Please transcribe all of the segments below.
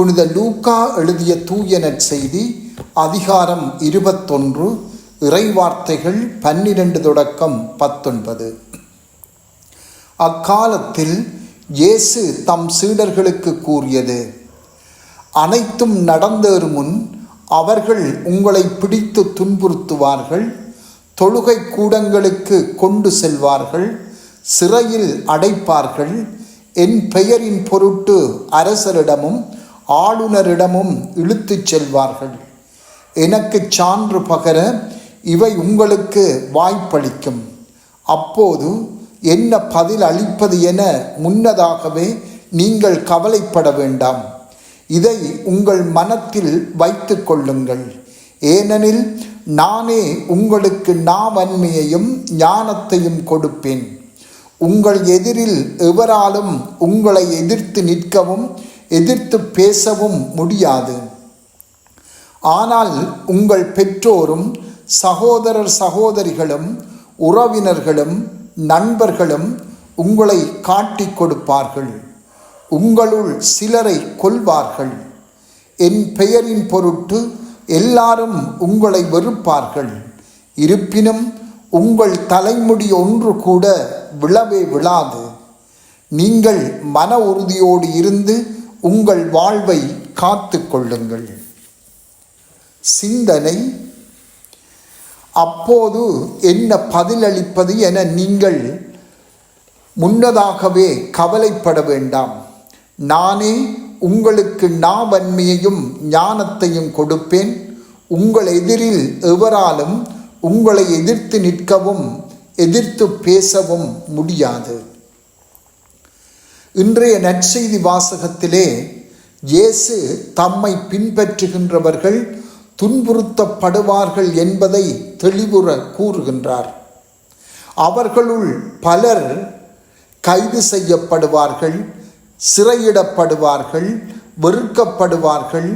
புனித லூக்கா எழுதிய தூய செய்தி அதிகாரம் இருபத்தொன்று இறைவார்த்தைகள் பன்னிரண்டு தொடக்கம் பத்தொன்பது. அக்காலத்தில் இயேசு தம் சீடர்களுக்கு கூறியது அனைத்தும் நடந்தேறு முன் அவர்கள் உங்களை பிடித்து துன்புறுத்துவார்கள் தொழுகை கூடங்களுக்கு கொண்டு செல்வார்கள் சிறையில் அடைப்பார்கள் என் பெயரின் பொருட்டு அரசரிடமும் ஆளுநரிடமும் இழுத்துச் செல்வார்கள். எனக்கு சான்று பகர இவை உங்களுக்கு வாய்ப்பளிக்கும். அப்போது என்ன பதில் அளிப்பது என முன்னதாகவே நீங்கள் கவலைப்பட வேண்டாம். இதை உங்கள் மனத்தில் வைத்து கொள்ளுங்கள். ஏனெனில் நானே உங்களுக்கு நாவன்மையையும் ஞானத்தையும் கொடுப்பேன். உங்கள் எதிரில் எவராலும் உங்களை எதிர்த்து நிற்கவும் எதிர்த்து பேசவும் முடியாது. ஆனால் உங்கள் பெற்றோரும் சகோதரர் சகோதரிகளும் உறவினர்களும் நண்பர்களும் உங்களை காட்டி கொடுப்பார்கள். உங்களுள் சிலரை கொல்வார்கள். என் பெயரின் பொருட்டு எல்லாரும் உங்களை வெறுப்பார்கள். இருப்பினும் உங்கள் தலைமுடி ஒன்று கூட விழவே விழாது. நீங்கள் மன உறுதியோடு இருந்து உங்கள் வாழ்வை காத்து கொள்ளுங்கள். சிந்தனை. அப்போது என்ன பதிலளிப்பது என நீங்கள் முன்னதாகவே கவலைப்பட வேண்டாம். நானே உங்களுக்கு நாவன்மையையும் ஞானத்தையும் கொடுப்பேன். உங்கள் எதிரில் எவராலும் உங்களை எதிர்த்து நிற்கவும் எதிர்த்து பேசவும் முடியாது. இன்றைய நற்செய்தி வாசகத்திலே இயேசு தம்மை பின்பற்றுகின்றவர்கள் துன்புறுத்தப்படுவார்கள் என்பதை தெளிவுற கூறுகின்றார். அவர்களுள் பலர் கைது செய்யப்படுவார்கள் சிறையிடப்படுவார்கள் வெறுக்கப்படுவார்கள்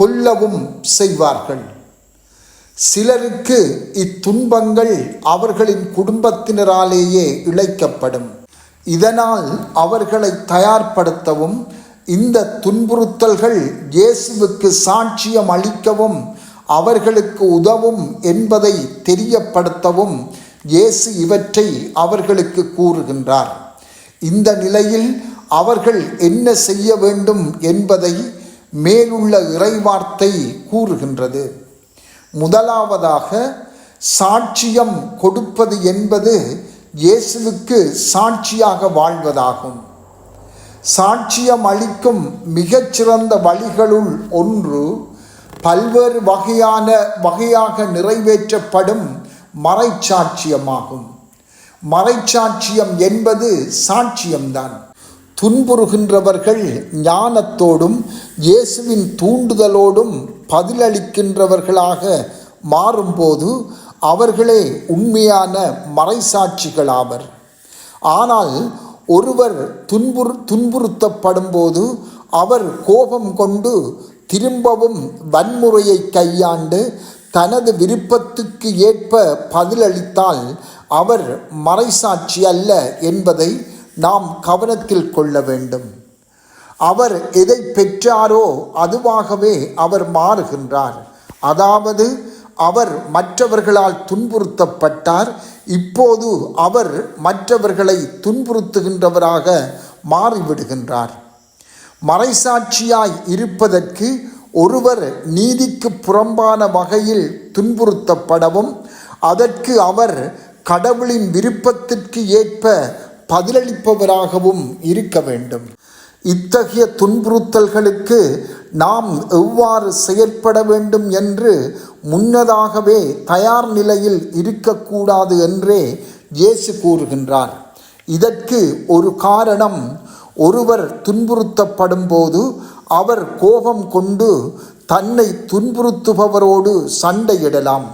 கொல்லவும் செய்வார்கள். சிலருக்கு இத்துன்பங்கள் அவர்களின் குடும்பத்தினராலேயே இழைக்கப்படும். இதனால் அவர்களை தயார்படுத்தவும் இந்த துன்புறுத்தல்கள் இயேசுவுக்கு சாட்சியம் அளிக்கவும் அவர்களுக்கு உதவும் என்பதை தெரியப்படுத்தவும் இயேசு இவற்றை அவர்களுக்கு கூறுகின்றார். இந்த நிலையில் அவர்கள் என்ன செய்ய வேண்டும் என்பதை மேலுள்ள இறைவார்த்தை கூறுகின்றது. முதலாவதாக சாட்சியம் கொடுப்பது என்பது இயேசுவுக்கு சாட்சியாக வாழ்வதாகும். சாட்சியம் அளிக்கும் மிகச்சிறந்த வழிகளுள் ஒன்று பல்வேறு வகையான வகையாக நிறைவேற்றப்படும் மறைச்சாட்சியமாகும். மறைச்சாட்சியம் என்பது சாட்சியம்தான். துன்புறுகின்றவர்கள் ஞானத்தோடும் இயேசுவின் தூண்டுதலோடும் பதிலளிக்கின்றவர்களாக மாறும்போது அவர்களே உண்மையான மறைசாட்சிகளாவர். ஆனால் ஒருவர் துன்புறு துன்புறுத்தப்படும் போது அவர் கோபம் கொண்டு திரும்பவும் வன்முறையை கையாண்டு தனது விருப்பத்துக்கு ஏற்ப பதிலளித்தால் அவர் மறைசாட்சி அல்ல என்பதை நாம் கவனத்தில் கொள்ள வேண்டும். அவர் எதை பெற்றாரோ அதுவாகவே அவர் மாறுகின்றார். அதாவது அவர் மற்றவர்களால் துன்புறுத்தப்பட்டார். இப்போது அவர் மற்றவர்களை துன்புறுத்துகின்றவராக மாறிவிடுகின்றார். மறைசாட்சியாய் இருப்பதற்கு ஒருவர் நீதிக்கு புறம்பான வகையில் துன்புறுத்தப்படவும் அதற்கு அவர் கடவுளின் விருப்பத்திற்கு ஏற்ப பதிலளிப்பவராகவும் இருக்க வேண்டும். இத்தகைய துன்புறுத்தல்களுக்கு நாம் எவ்வாறு செயற்பட வேண்டும் என்று முன்னதாகவே தயார் நிலையில் இருக்கக்கூடாது என்றே இயேசு கூறுகின்றார். இதற்கு ஒரு காரணம் ஒருவர் துன்புறுத்தப்படும் போது அவர் கோபம் கொண்டு தன்னை துன்புறுத்துபவரோடு சண்டையிடலாம்.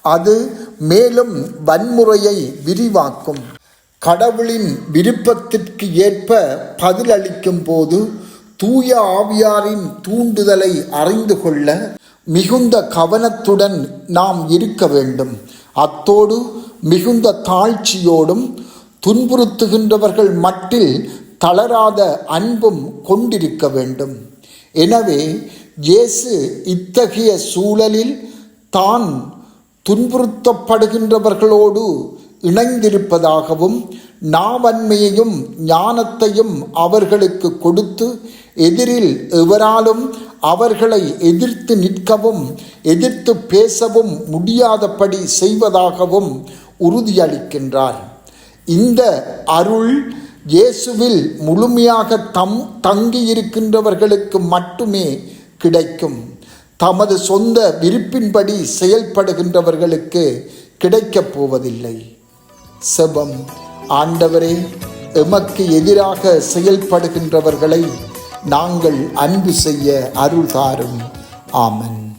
அது மேலும் வன்முறையை விரிவாக்கும். கடவுளின் விருப்பத்திற்கு ஏற்ப பதிலளிக்கும் போது தூய ஆவியாரின் தூண்டுதலை அறிந்து கொள்ள மிகுந்த கவனத்துடன் நாம் இருக்க வேண்டும். அத்தோடு மிகுந்த தாழ்ச்சியோடும் துன்புறுத்துகின்றவர்கள் மட்டில் தளராத அன்பும் கொண்டிருக்க வேண்டும். எனவே இயேசு இத்தகைய சூழலில் தான் துன்புறுத்தப்படுகின்றவர்களோடு இணைந்திருப்பதாகவும் நாவன்மையையும் ஞானத்தையும் அவர்களுக்கு கொடுத்து எதிரில் எவராலும் அவர்களை எதிர்த்து நிற்கவும் எதிர்த்து பேசவும் முடியாதபடி செய்வதாகவும் உறுதியளிக்கின்றார். இந்த அருள் இயேசுவில் முழுமையாக தம் தங்கியிருக்கின்றவர்களுக்கு மட்டுமே கிடைக்கும். தமது சொந்த விருப்பின்படி செயல்படுகின்றவர்களுக்கு கிடைக்கப் போவதில்லை. செபம். ஆண்டவரே எமக்கு எதிராக செயல்படுகின்றவர்களை நாங்கள் அன்பு செய்ய அருள் தாரும் ஆமன்.